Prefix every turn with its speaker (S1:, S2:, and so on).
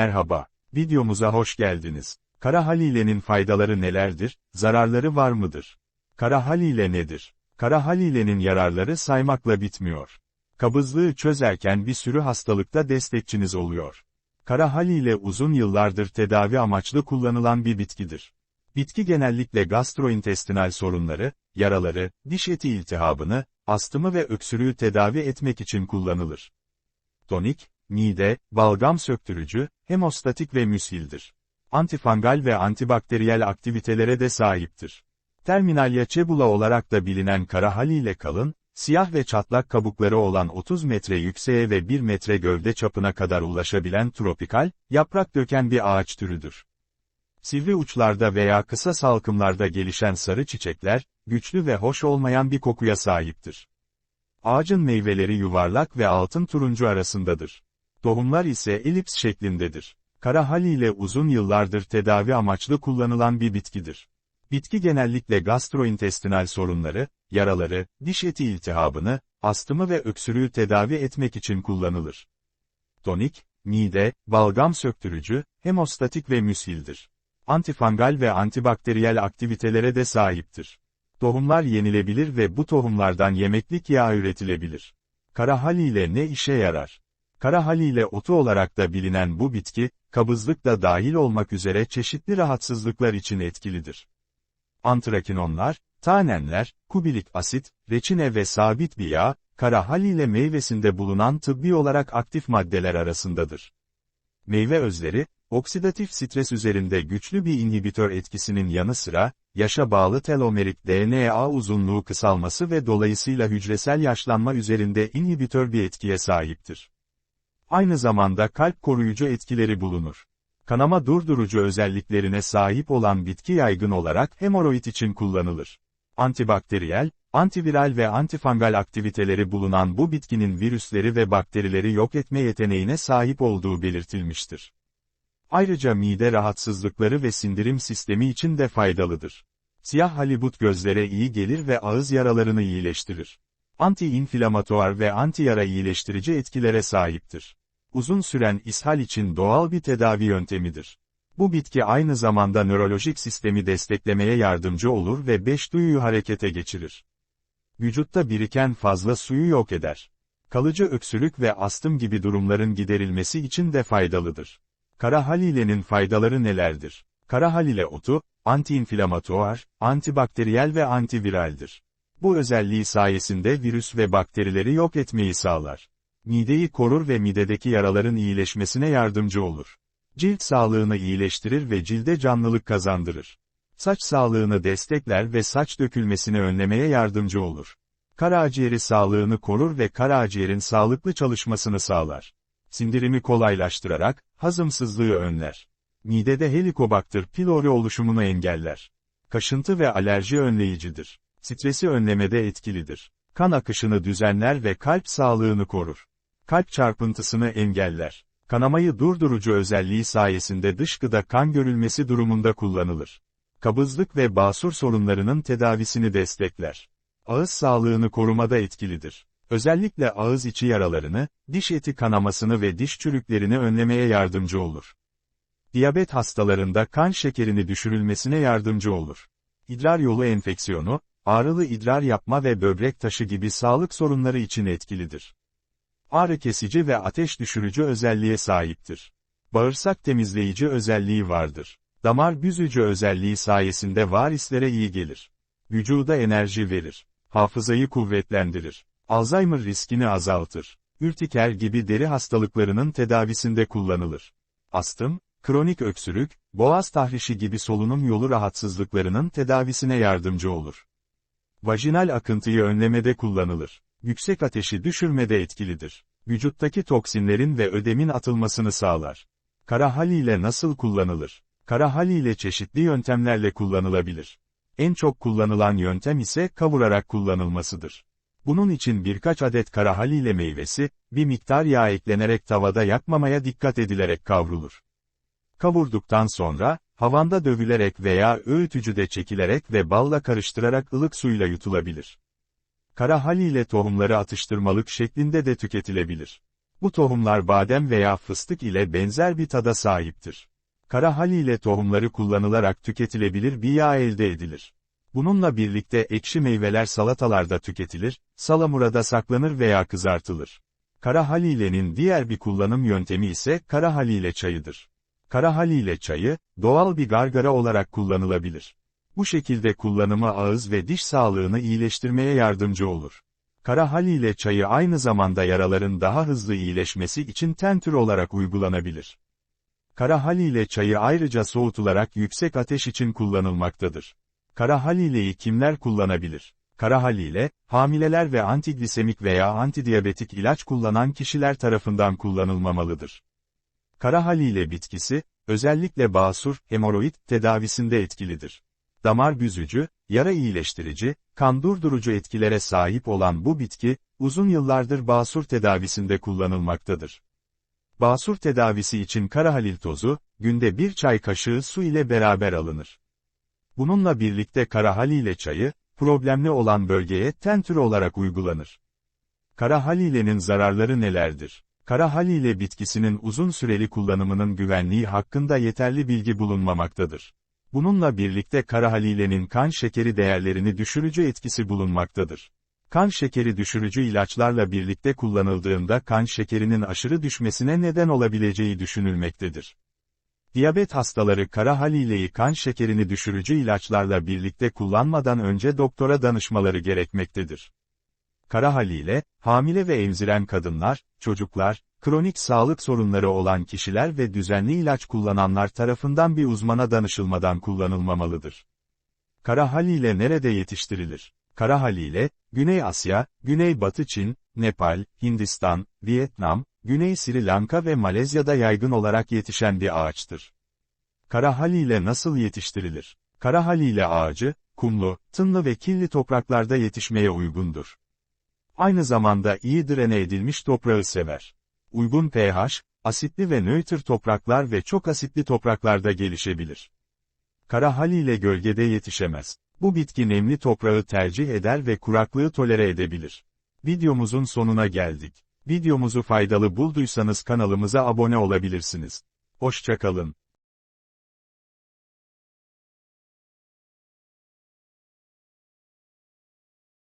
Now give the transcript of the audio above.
S1: Merhaba, videomuza hoş geldiniz. Kara halilenin faydaları nelerdir, zararları var mıdır? Kara halile nedir? Kara halilenin yararları saymakla bitmiyor. Kabızlığı çözerken bir sürü hastalıkta destekçiniz oluyor. Kara halile uzun yıllardır tedavi amaçlı kullanılan bir bitkidir. Bitki genellikle gastrointestinal sorunları, yaraları, diş eti iltihabını, astımı ve öksürüğü tedavi etmek için kullanılır. Tonik, mide, balgam söktürücü, hemostatik ve müshildir. Antifangal ve antibakteriyel aktivitelere de sahiptir. Terminalya cebula olarak da bilinen kara haliyle kalın, siyah ve çatlak kabukları olan 30 metre yükseğe ve 1 metre gövde çapına kadar ulaşabilen tropikal, yaprak döken bir ağaç türüdür. Sivri uçlarda veya kısa salkımlarda gelişen sarı çiçekler, güçlü ve hoş olmayan bir kokuya sahiptir. Ağacın meyveleri yuvarlak ve altın turuncu arasındadır. Tohumlar ise elips şeklindedir. Kara haliyle uzun yıllardır tedavi amaçlı kullanılan bir bitkidir. Bitki genellikle gastrointestinal sorunları, yaraları, diş eti iltihabını, astımı ve öksürüğü tedavi etmek için kullanılır. Tonik, mide, balgam söktürücü, hemostatik ve müshildir. Antifangal ve antibakteriyel aktivitelere de sahiptir. Tohumlar yenilebilir ve bu tohumlardan yemeklik yağ üretilebilir. Kara haliyle ne işe yarar? Kara haliyle otu olarak da bilinen bu bitki, kabızlık da dahil olmak üzere çeşitli rahatsızlıklar için etkilidir. Antrakinonlar, tanenler, kubilik asit, reçine ve sabit bir yağ, kara haliyle meyvesinde bulunan tıbbi olarak aktif maddeler arasındadır. Meyve özleri, oksidatif stres üzerinde güçlü bir inhibitör etkisinin yanı sıra, yaşa bağlı telomerik DNA uzunluğu kısalması ve dolayısıyla hücresel yaşlanma üzerinde inhibitör bir etkiye sahiptir. Aynı zamanda kalp koruyucu etkileri bulunur. Kanama durdurucu özelliklerine sahip olan bitki yaygın olarak hemoroid için kullanılır. Antibakteriyel, antiviral ve antifangal aktiviteleri bulunan bu bitkinin virüsleri ve bakterileri yok etme yeteneğine sahip olduğu belirtilmiştir. Ayrıca mide rahatsızlıkları ve sindirim sistemi için de faydalıdır. Siyah halibut gözlere iyi gelir ve ağız yaralarını iyileştirir. Anti-inflamatuar ve anti-yara iyileştirici etkilere sahiptir. Uzun süren ishal için doğal bir tedavi yöntemidir. Bu bitki aynı zamanda nörolojik sistemi desteklemeye yardımcı olur ve beş duyuyu harekete geçirir. Vücutta biriken fazla suyu yok eder. Kalıcı öksürük ve astım gibi durumların giderilmesi için de faydalıdır. Kara halilenin faydaları nelerdir? Kara halile otu, antiinflamatuar, antibakteriyel ve antiviraldir. Bu özelliği sayesinde virüs ve bakterileri yok etmeyi sağlar. Mideyi korur ve midedeki yaraların iyileşmesine yardımcı olur. Cilt sağlığını iyileştirir ve cilde canlılık kazandırır. Saç sağlığını destekler ve saç dökülmesini önlemeye yardımcı olur. Karaciğeri sağlığını korur ve karaciğerin sağlıklı çalışmasını sağlar. Sindirimi kolaylaştırarak, hazımsızlığı önler. Midede Helicobacter pylori oluşumunu engeller. Kaşıntı ve alerji önleyicidir. Stresi önlemede etkilidir. Kan akışını düzenler ve kalp sağlığını korur. Kalp çarpıntısını engeller. Kanamayı durdurucu özelliği sayesinde dışkıda kan görülmesi durumunda kullanılır. Kabızlık ve basur sorunlarının tedavisini destekler. Ağız sağlığını korumada etkilidir. Özellikle ağız içi yaralarını, diş eti kanamasını ve diş çürüklerini önlemeye yardımcı olur. Diyabet hastalarında kan şekerini düşürülmesine yardımcı olur. İdrar yolu enfeksiyonu, ağrılı idrar yapma ve böbrek taşı gibi sağlık sorunları için etkilidir. Ağrı kesici ve ateş düşürücü özelliğe sahiptir. Bağırsak temizleyici özelliği vardır. Damar büzücü özelliği sayesinde varislere iyi gelir. Vücuda enerji verir. Hafızayı kuvvetlendirir. Alzheimer riskini azaltır. Ürtiker gibi deri hastalıklarının tedavisinde kullanılır. Astım, kronik öksürük, boğaz tahrişi gibi solunum yolu rahatsızlıklarının tedavisine yardımcı olur. Vajinal akıntıyı önlemede kullanılır. Yüksek ateşi düşürmede etkilidir. Vücuttaki toksinlerin ve ödemin atılmasını sağlar. Kara haliyle nasıl kullanılır? Kara haliyle çeşitli yöntemlerle kullanılabilir. En çok kullanılan yöntem ise kavurarak kullanılmasıdır. Bunun için birkaç adet kara haliyle meyvesi, bir miktar yağ eklenerek tavada yakmamaya dikkat edilerek kavrulur. Kavurduktan sonra, havanda dövülerek veya öğütücüde çekilerek ve balla karıştırarak ılık suyla yutulabilir. Kara haliyle tohumları atıştırmalık şeklinde de tüketilebilir. Bu tohumlar badem veya fıstık ile benzer bir tada sahiptir. Kara halile tohumları kullanılarak tüketilebilir bir yağ elde edilir. Bununla birlikte ekşi meyveler salatalarda tüketilir, salamurada saklanır veya kızartılır. Kara halilenin diğer bir kullanım yöntemi ise kara halile çayıdır. Kara halile çayı, doğal bir gargara olarak kullanılabilir. Bu şekilde kullanımı ağız ve diş sağlığını iyileştirmeye yardımcı olur. Kara halile çayı aynı zamanda yaraların daha hızlı iyileşmesi için tentür olarak uygulanabilir. Kara halile çayı ayrıca soğutularak yüksek ateş için kullanılmaktadır. Kara halileyi kimler kullanabilir? Kara halile, hamileler ve antiglisemik veya antidiyabetik ilaç kullanan kişiler tarafından kullanılmamalıdır. Kara halile bitkisi, özellikle basur, hemoroid tedavisinde etkilidir. Damar büzücü, yara iyileştirici, kan durdurucu etkilere sahip olan bu bitki, uzun yıllardır basur tedavisinde kullanılmaktadır. Basur tedavisi için karahalil tozu, günde bir çay kaşığı su ile beraber alınır. Bununla birlikte karahalile çayı, problemli olan bölgeye tentür olarak uygulanır. Karahalilenin zararları nelerdir? Karahalile bitkisinin uzun süreli kullanımının güvenliği hakkında yeterli bilgi bulunmamaktadır. Bununla birlikte karahalilenin kan şekeri değerlerini düşürücü etkisi bulunmaktadır. Kan şekeri düşürücü ilaçlarla birlikte kullanıldığında kan şekerinin aşırı düşmesine neden olabileceği düşünülmektedir. Diyabet hastaları kara halileyi kan şekerini düşürücü ilaçlarla birlikte kullanmadan önce doktora danışmaları gerekmektedir. Kara halile, hamile ve emziren kadınlar, çocuklar, kronik sağlık sorunları olan kişiler ve düzenli ilaç kullananlar tarafından bir uzmana danışılmadan kullanılmamalıdır. Kara halile nerede yetiştirilir? Kara halile, Güney Asya, Güney-Batı Çin, Nepal, Hindistan, Vietnam, Güney Sri Lanka ve Malezya'da yaygın olarak yetişen bir ağaçtır. Kara halile nasıl yetiştirilir? Kara halile ağacı, kumlu, tınlı ve kirli topraklarda yetişmeye uygundur. Aynı zamanda iyi drene edilmiş toprağı sever. Uygun pH, asitli ve nötr topraklar ve çok asitli topraklarda gelişebilir. Kara haliyle gölgede yetişemez. Bu bitki nemli toprağı tercih eder ve kuraklığı tolere edebilir. Videomuzun sonuna geldik. Videomuzu faydalı bulduysanız kanalımıza abone olabilirsiniz. Hoşçakalın.